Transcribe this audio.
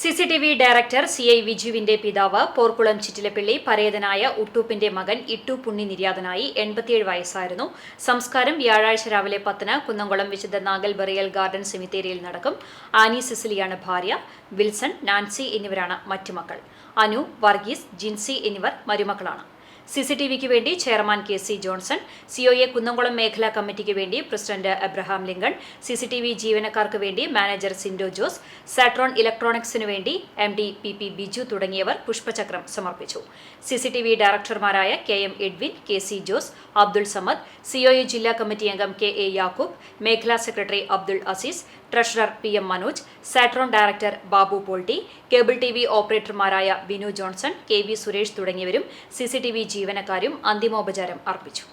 C C T V director C I വിജുവിന്റെ പിതാവ് പോർക്കുളം ചിറ്റിലപ്പിള്ളി പരേതനായ ഉട്ടൂപ്പിന്റെ മകൻ ഇട്ടു പുണ്ണി നിര്യാതനായി എൺപത്തിയേഴ് വയസ്സായിരുന്നു. സംസ്കാരം വ്യാഴാഴ്ച രാവിലെ പത്തിന് കുന്നംകുളം വിശുദ്ധ നാഗൽ ബറിയൽ ഗാർഡൻ സെമിത്തേരിയിൽ നടക്കും. ആനി സിസിലിയാണ് ഭാര്യ വിൽസൺ നാൻസി എന്നിവരാണ് മറ്റു മക്കൾ അനു വർഗീസ് ജിൻസി എന്നിവർ മരുമക്കളാണ്. സി സി ടി വിക്ക് വേണ്ടി chairman K C Johnson COA Kunnamkulam മേഖലാ കമ്മിറ്റിക്ക് വേണ്ടി പ്രസിഡന്റ് അബ്രഹാം ലിങ്കൺ സിസിടിവി ജീവനക്കാർക്ക് വേണ്ടി മാനേജർ സിൻഡോ ജോസ് സാട്രോൺ ഇലക്ട്രോണിക്സിനു വേണ്ടി M D P P Biju തുടങ്ങിയവർ പുഷ്പചക്രം സമർപ്പിച്ചു. CCTV ഡയറക്ടർമാരായ K M Edwin K C Jose Abdul Samad COA ജില്ലാ കമ്മിറ്റി അംഗം കെ എ യാക്കൂബ് മേഖലാ secretary Abdul Aziz treasurer P M Manoj Satron director Babu Polty cable T V ഓപ്പറേറ്റർമാരായ Vinu Johnson K V Suresh തുടങ്ങിയവരും CCTV ജീവനക്കാരും അന്തിമോപചാരം അർപ്പിച്ചു